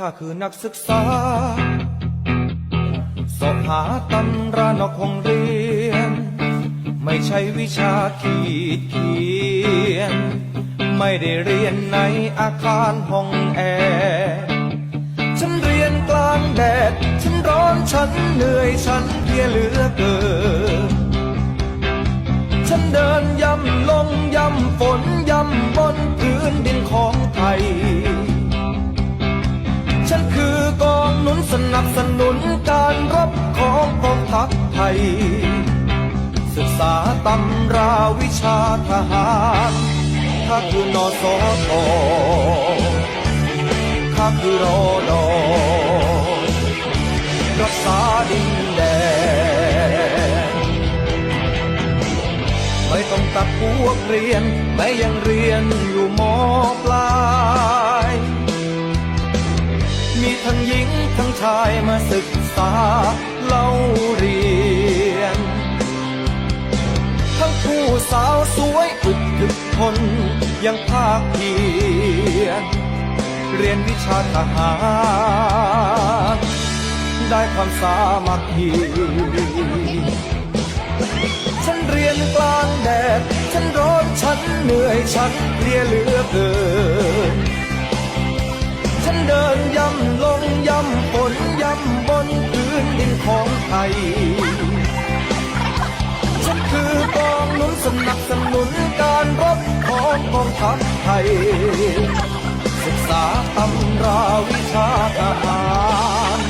ข้าคือนักศึกษาสอบหาตำรานอกห้องเรียน ไม่ใช่วิชาขีดเขียน ไม่ได้เรียนในอาคารห้องแอร์ฉันเรียนกลางแดด ฉันร้อนฉันเหนื่อยฉันเพลียเหลือเกิน ฉันคือกองหนุนสนับสนุนการรบของกองทัพไทย ศึกษาตำราวิชาทหารข้าคือนอสอทอข้าคือรอดอรักษาดินแดนไม่ต้องตัดหัวเรียนแม้ยังเรียนอยู่มปลาย มีทั้งหญิงทั้งชายมาศึกษาเล่าเรียน ทั้งผู้สาวสวยอึดถึกทนยังภาคเพียรเรียนวิชาทหารได้ความสามัคคีฉันเรียนกลางแดด ฉันร้อนฉันเหนื่อยฉันเพลียเหลือเกิน เดินย่ำลงย่ำบนย่ำบนพื้นดินของไทย ฉันคือกองหนุนสนับสนุนการรบของกองทัพไทย ศึกษาตำราวิชาทหาร